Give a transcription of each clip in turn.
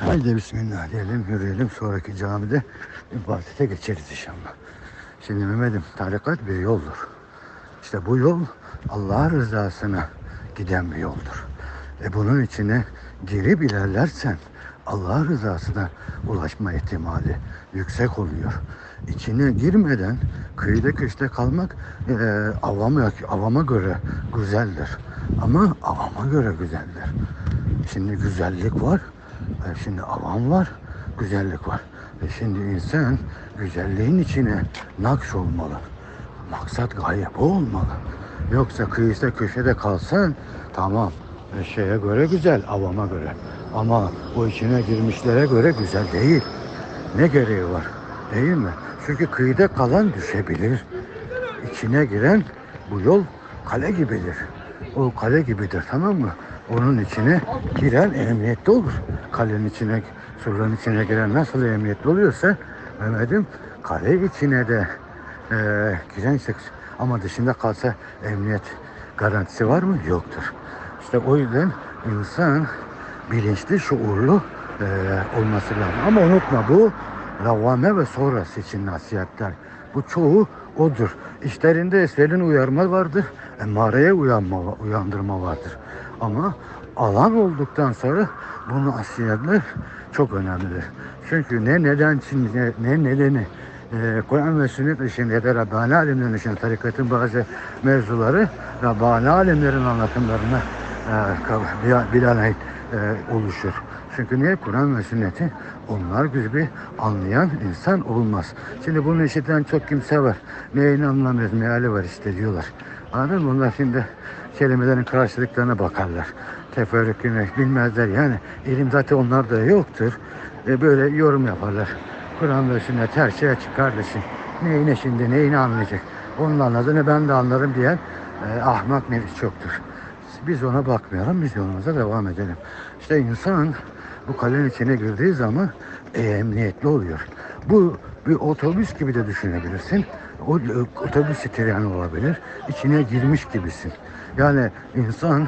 Haydi bismillah diyelim, yürüyelim. Sonraki camide ibadete geçeriz inşallah. Şimdi Mehmet'im tarikat bir yoldur. İşte bu yol Allah rızasına giden bir yoldur. E bunun içine girip ilerlersen Allah rızasına ulaşma ihtimali yüksek oluyor. İçine girmeden kıyıda köşede kalmak e, avama, avama göre güzeldir. Ama avama göre güzeldir. Şimdi güzellik var, e, şimdi avam var, güzellik var. E şimdi insan güzelliğin içine nakş olmalı. Maksat gaye bu olmalı. Yoksa kıyıda köşede kalsan tamam e, şeye göre güzel, avama göre. Ama o içine girmişlere göre güzel değil. Ne gereği var? Değil mi? Çünkü kıyıda kalan düşebilir. İçine giren bu yol kale gibidir. O kale gibidir tamam mı? Onun içine giren emniyetli olur. Kalenin içine, surların içine giren nasıl emniyetli oluyorsa Mehmet'im kale içine de e, giren işte ama dışında kalsa emniyet garantisi var mı? Yoktur. İşte o yüzden insan bilinçli, şuurlu e, olması lazım. Ama unutma bu lavame ve sonrası için nasihatler. Bu çoğu odur. İşlerinde esvelin uyarma vardır. Emareye uyanma, uyandırma vardır. Ama alan olduktan sonra bunu nasihatler çok önemlidir. Çünkü ne neden için ne, ne nedeni e, Kur'an ve sünnet dışında ya da Rabbani alimlerin dışında tarikatın bazı mevzuları Rabbani alimlerin anlatımlarına e, binaen e, oluşur. Çünkü niye? Kur'an ve sünneti onlar gibi anlayan insan olmaz. Şimdi bunu işiten çok kimse var. Neyini anlamıyoruz, meali var işte diyorlar. Anladın mı? Bunlar şimdi kelimelerin karşılıklarına bakarlar. Teferrükünü bilmezler yani. ilim zaten onlarda yoktur. E, böyle yorum yaparlar. Kur'an ve sünnet her şey açık kardeşim. Neyine şimdi neyini anlayacak? Onun anladığını ben de anlarım diyen e, ahmak nefis çoktur. Biz ona bakmayalım, biz yolumuza devam edelim. İşte insan bu kalenin içine girdiği zaman e, emniyetli oluyor. Bu bir otobüs gibi de düşünebilirsin. O e, otobüs treni olabilir. İçine girmiş gibisin. Yani insan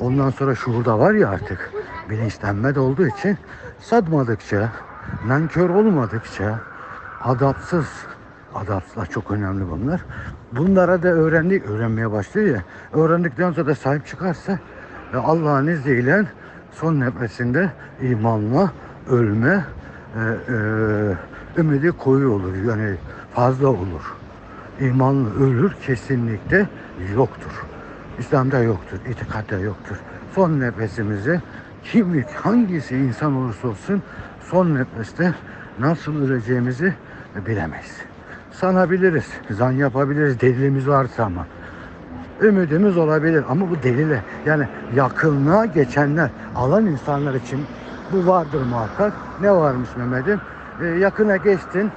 ondan sonra şurada var ya artık bilinçlenme de olduğu için sadmadıkça, nankör olmadıkça, adapsız, adapsızlar çok önemli bunlar. Bunlara da öğrendik, öğrenmeye başlıyor ya. Öğrendikten sonra da sahip çıkarsa ve Allah'ın izniyle son nefesinde imanla ölme e, e, ümidi koyu olur. Yani fazla olur. İmanlı ölür kesinlikle yoktur. İslam'da yoktur, itikatta yoktur. Son nefesimizi kimlik hangisi insan olursa olsun son nefeste nasıl öleceğimizi bilemeyiz. Sanabiliriz, zan yapabiliriz delilimiz varsa ama. Ümidimiz olabilir ama bu delile yani yakınlığa geçenler alan insanlar için bu vardır muhakkak. Ne varmış Mehmet'im? Ee, yakına geçtin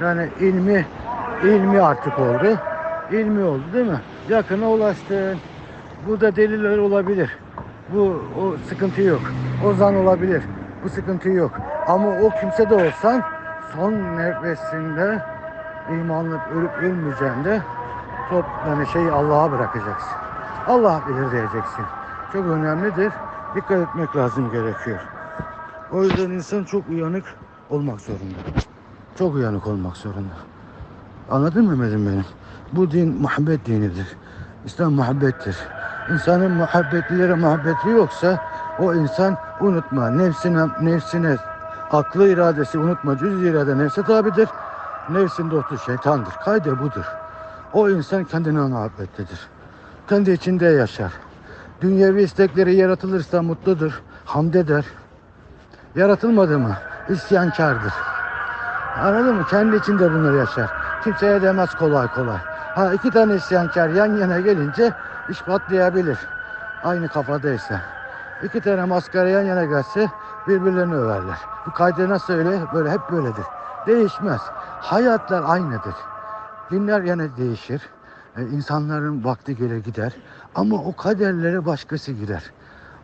yani ilmi ilmi artık oldu. İlmi oldu değil mi? Yakına ulaştın. Bu da deliller olabilir. Bu o sıkıntı yok. O zan olabilir. Bu sıkıntı yok. Ama o kimse de olsan son nefesinde imanla ölüp ölmeyeceğinde top yani şeyi Allah'a bırakacaksın. Allah bilir diyeceksin. Çok önemlidir. Dikkat etmek lazım gerekiyor. O yüzden insan çok uyanık olmak zorunda. Çok uyanık olmak zorunda. Anladın mı Mehmet'im benim? Bu din muhabbet dinidir. İslam muhabbettir. İnsanın muhabbetlilere muhabbeti yoksa o insan unutma. Nefsine, nefsine aklı iradesi unutma. Cüz irade nefse tabidir. Nefsin dostu şeytandır. Kayde budur. O insan kendine muhabbetlidir. Kendi içinde yaşar. Dünyevi istekleri yaratılırsa mutludur. Hamd eder. Yaratılmadı mı? İsyankardır. Anladın mı? Kendi içinde bunları yaşar. Kimseye demez kolay kolay. Ha iki tane isyankar yan yana gelince iş patlayabilir. Aynı kafadaysa. İki tane maskara yan yana gelse birbirlerini överler. Bu kaydı nasıl öyle? Böyle hep böyledir. Değişmez. Hayatlar aynıdır. Dinler yine değişir. Ee, insanların vakti gelir gider. Ama o kaderlere başkası girer.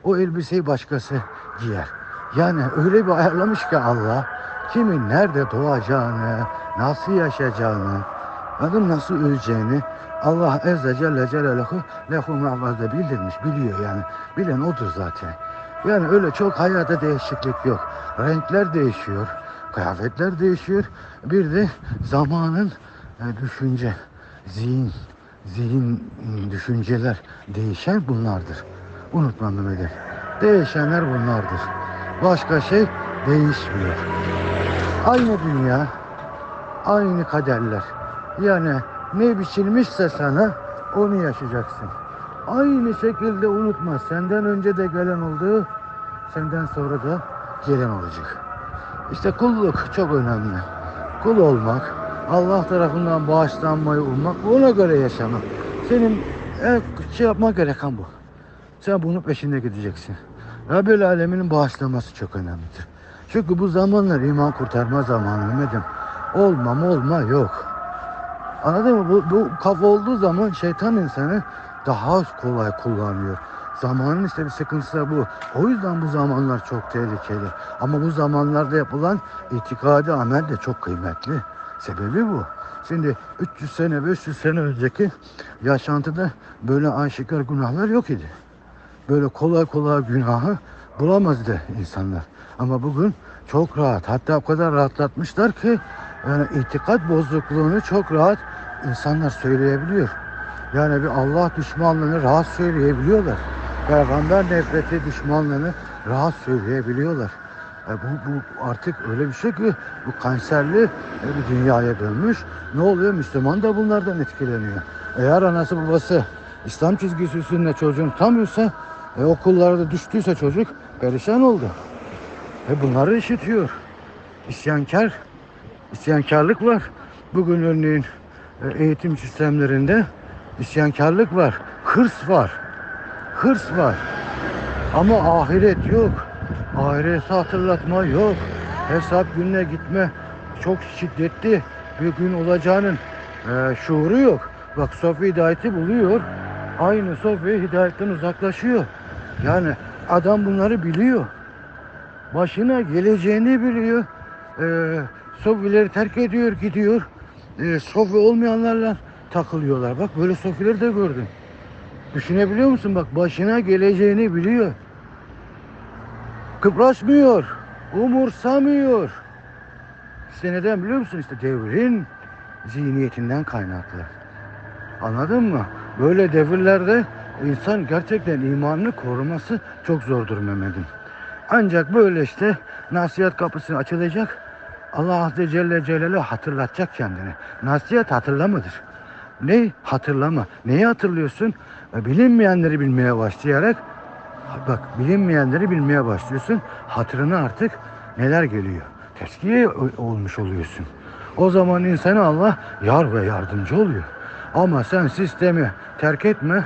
O elbiseyi başkası giyer. Yani öyle bir ayarlamış ki Allah kimin nerede doğacağını, nasıl yaşayacağını, adam nasıl öleceğini Allah Azze Celle Celaluhu lehu ma'vazda bildirmiş, biliyor yani. Bilen odur zaten. Yani öyle çok hayata değişiklik yok. Renkler değişiyor, kıyafetler değişiyor. Bir de zamanın e, düşünce, zihin, zihin düşünceler değişen bunlardır. Unutma Mehmet'im. Değişenler bunlardır. Başka şey değişmiyor. Aynı dünya, aynı kaderler. Yani ne biçilmişse sana onu yaşayacaksın. Aynı şekilde unutma. Senden önce de gelen oldu, senden sonra da gelen olacak. İşte kulluk çok önemli. Kul olmak, Allah tarafından bağışlanmayı ummak, ona göre yaşamak. Senin en şey yapmak gereken bu. Sen bunun peşinde gideceksin. Rabbül Alemin'in bağışlaması çok önemlidir. Çünkü bu zamanlar iman kurtarma zamanı Mehmet'im. Olma mı olma yok. Anladın mı? Bu, bu kafa olduğu zaman şeytan insanı daha kolay kullanıyor. Zamanın işte bir sıkıntısı da bu. O yüzden bu zamanlar çok tehlikeli. Ama bu zamanlarda yapılan itikadi amel de çok kıymetli. Sebebi bu. Şimdi 300 sene, 500 sene önceki yaşantıda böyle aşikar günahlar yok idi. Böyle kolay kolay günahı bulamazdı insanlar. Ama bugün çok rahat. Hatta o kadar rahatlatmışlar ki yani itikat bozukluğunu çok rahat insanlar söyleyebiliyor. Yani bir Allah düşmanlığını rahat söyleyebiliyorlar. Peygamber nefreti düşmanlığını rahat söyleyebiliyorlar. E bu, bu artık öyle bir şey ki bu kanserli e, bir dünyaya dönmüş. Ne oluyor? Müslüman da bunlardan etkileniyor. Eğer anası babası İslam çizgisi üstünde çocuğunu tutamıyorsa e, okullarda düştüyse çocuk perişan oldu. E bunları işitiyor. İsyankar, isyankarlık var. Bugün örneğin eğitim sistemlerinde isyankarlık var. Hırs var. Hırs var. Ama ahiret yok. Ahireti hatırlatma yok. Hesap gününe gitme çok şiddetli bir gün olacağının e, şuuru yok. Bak Sofi hidayeti buluyor. Aynı Sofi hidayetten uzaklaşıyor. Yani adam bunları biliyor. Başına geleceğini biliyor. E, Sofileri terk ediyor, gidiyor. E, Sofi olmayanlarla takılıyorlar. Bak böyle Sofileri de gördüm. Düşünebiliyor musun? Bak başına geleceğini biliyor. Kıpraşmıyor. Umursamıyor. İşte neden biliyor musun? İşte devrin zihniyetinden kaynaklı. Anladın mı? Böyle devirlerde insan gerçekten imanını koruması çok zordur Mehmet'im. Ancak böyle işte nasihat kapısı açılacak. Allah Azze Celle Celaluhu hatırlatacak kendini. Nasihat hatırlamadır. Ne? Hatırlama. Neyi hatırlıyorsun? E, Bilinmeyenleri bilmeye başlayarak bak bilinmeyenleri bilmeye başlıyorsun. Hatırına artık neler geliyor. Teskiye olmuş oluyorsun. O zaman insana Allah yar ve yardımcı oluyor. Ama sen sistemi terk etme.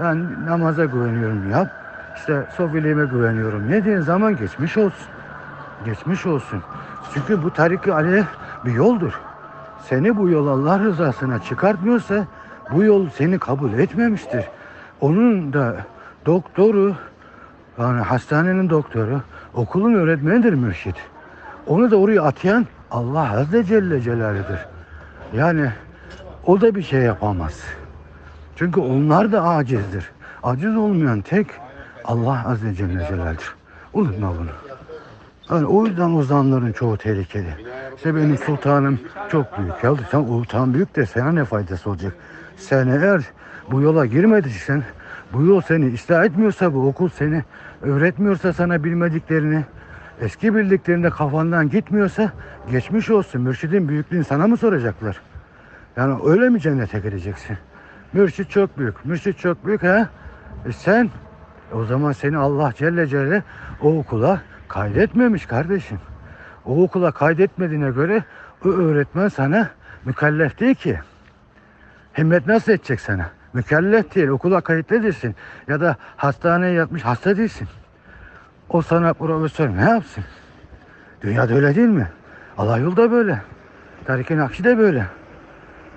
Ben namaza güveniyorum yap. İşte sofiliğime güveniyorum. Ne dediğin zaman geçmiş olsun. Geçmiş olsun. Çünkü bu tarik-i aleyh bir yoldur. Seni bu yol Allah rızasına çıkartmıyorsa bu yol seni kabul etmemiştir. Onun da doktoru yani hastanenin doktoru okulun öğretmenidir mürşit. Onu da oraya atayan Allah Azze Celle Celaluhu'dur. Yani o da bir şey yapamaz. Çünkü onlar da acizdir. Aciz olmayan tek Allah Azze Celle Celaluhu'dur. Unutma bunu. Yani o yüzden ozanların çoğu tehlikeli. İşte benim sultanım çok büyük. Ya sen sultan büyük de sana ne faydası olacak? Sen eğer bu yola girmediysen, bu yol seni ıslah etmiyorsa, bu okul seni öğretmiyorsa sana bilmediklerini, eski bildiklerinde kafandan gitmiyorsa geçmiş olsun. Mürşidin büyüklüğünü sana mı soracaklar? Yani öyle mi cennete gireceksin? Mürşit çok büyük. Mürşit çok büyük ha? E sen o zaman seni Allah Celle Celle o okula kaydetmemiş kardeşim. O okula kaydetmediğine göre o öğretmen sana mükellef değil ki. Himmet nasıl edecek sana? Mükellef değil. Okula kayıtlı değilsin. Ya da hastaneye yatmış hasta değilsin. O sana profesör ne yapsın? Dünyada öyle değil mi? Allah yolda böyle. Tarik-i Nakşi de böyle.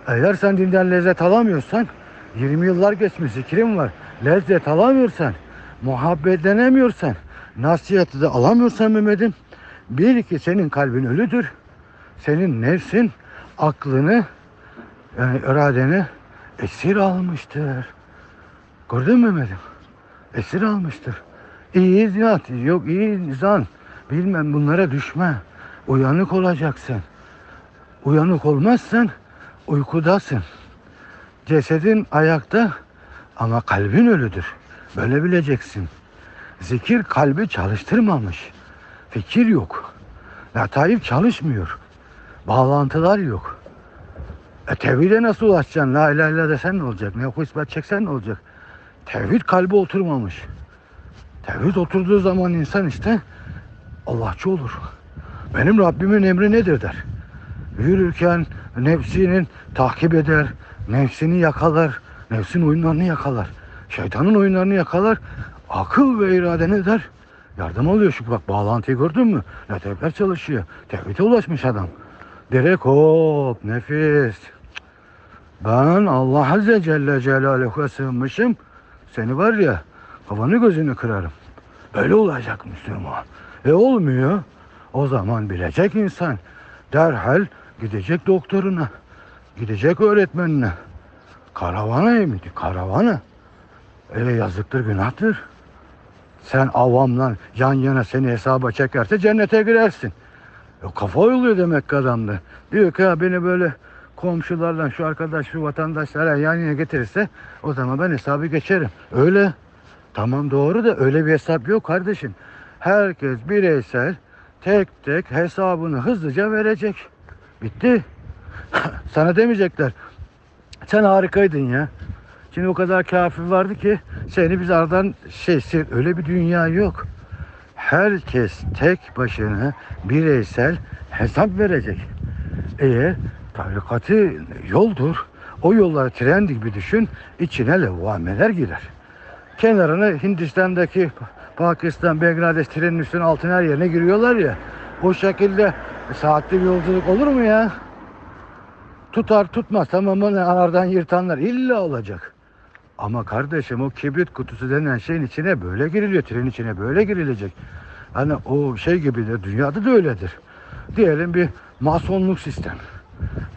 Eğer sen dinden lezzet alamıyorsan, 20 yıllar geçmiş zikrin var. Lezzet alamıyorsan, muhabbetlenemiyorsan, nasihatı da alamıyorsan Mehmet'im, bil ki senin kalbin ölüdür. Senin nefsin aklını, yani iradeni esir almıştır. Gördün mü Mehmet'im? Esir almıştır. İyi zat, yok iyi zan. Bilmem bunlara düşme. Uyanık olacaksın. Uyanık olmazsan uykudasın. Cesedin ayakta ama kalbin ölüdür. Böyle bileceksin. Zikir kalbi çalıştırmamış. Fikir yok. Lataif çalışmıyor. Bağlantılar yok. E tevhide nasıl ulaşacaksın? La ilahe illallah desen ne olacak? Ne ispat çeksen ne olacak? Tevhid kalbi oturmamış. Tevhid oturduğu zaman insan işte Allahçı olur. Benim Rabbimin emri nedir der. Yürürken nefsinin takip eder, nefsini yakalar, nefsin oyunlarını yakalar, şeytanın oyunlarını yakalar, akıl ve irade ne der? Yardım alıyor şu bak bağlantıyı gördün mü? Latifler çalışıyor. Tevhide ulaşmış adam. Direkt hop nefis. Ben Allah Azze Celle Celaluhu'ya sığınmışım. Seni var ya kafanı gözünü kırarım. Öyle olacak Müslüman. E olmuyor. O zaman bilecek insan. Derhal gidecek doktoruna. Gidecek öğretmenine. Karavana emdi. Karavana. E yazıktır günahtır. Sen avamla yan yana seni hesaba çekerse cennete girersin. E, kafa oluyor demek ki adamda. Diyor ki ha beni böyle komşularla şu arkadaş şu vatandaşlara yan yana getirirse o zaman ben hesabı geçerim. Öyle. Tamam doğru da öyle bir hesap yok kardeşim. Herkes bireysel tek tek hesabını hızlıca verecek. Bitti. Sana demeyecekler. Sen harikaydın ya. Şimdi o kadar kafir vardı ki seni biz aradan şey öyle bir dünya yok. Herkes tek başına bireysel hesap verecek. Eğer tarikatı yoldur. O yolları tren gibi düşün. içine levvameler girer. Kenarına Hindistan'daki Pakistan, Bangladeş trenin üstüne altın her yerine giriyorlar ya. O şekilde saatli bir yolculuk olur mu ya? Tutar tutmaz tamam mı? Anardan yırtanlar illa olacak. Ama kardeşim o kibrit kutusu denen şeyin içine böyle giriliyor. Trenin içine böyle girilecek. Hani o şey gibi de dünyada da öyledir. Diyelim bir masonluk sistem.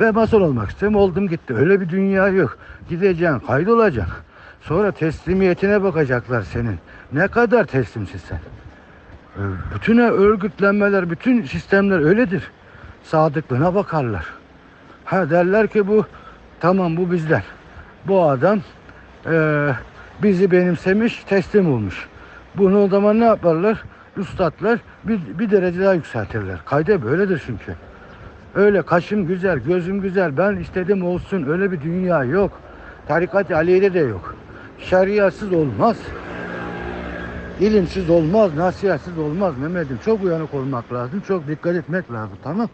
Ben mason olmak istedim oldum gitti. Öyle bir dünya yok. Gideceksin kaydolacaksın. Sonra teslimiyetine bakacaklar senin. Ne kadar teslimsin sen? Ee, Bütün örgütlenmeler, bütün sistemler öyledir. Sadıklığına bakarlar. Ha derler ki bu tamam bu bizden. Bu adam eee, bizi benimsemiş, teslim olmuş. Bunu o zaman ne yaparlar? Üstadlar bir, bir derece daha yükseltirler. Kayda böyledir çünkü. Öyle kaşım güzel, gözüm güzel, ben istedim olsun. Öyle bir dünya yok. Tarikat Aliye'de de yok. Şeriatsız olmaz. İlimsiz olmaz, nasihatsiz olmaz Mehmet'im. Çok uyanık olmak lazım, çok dikkat etmek lazım. Tamam.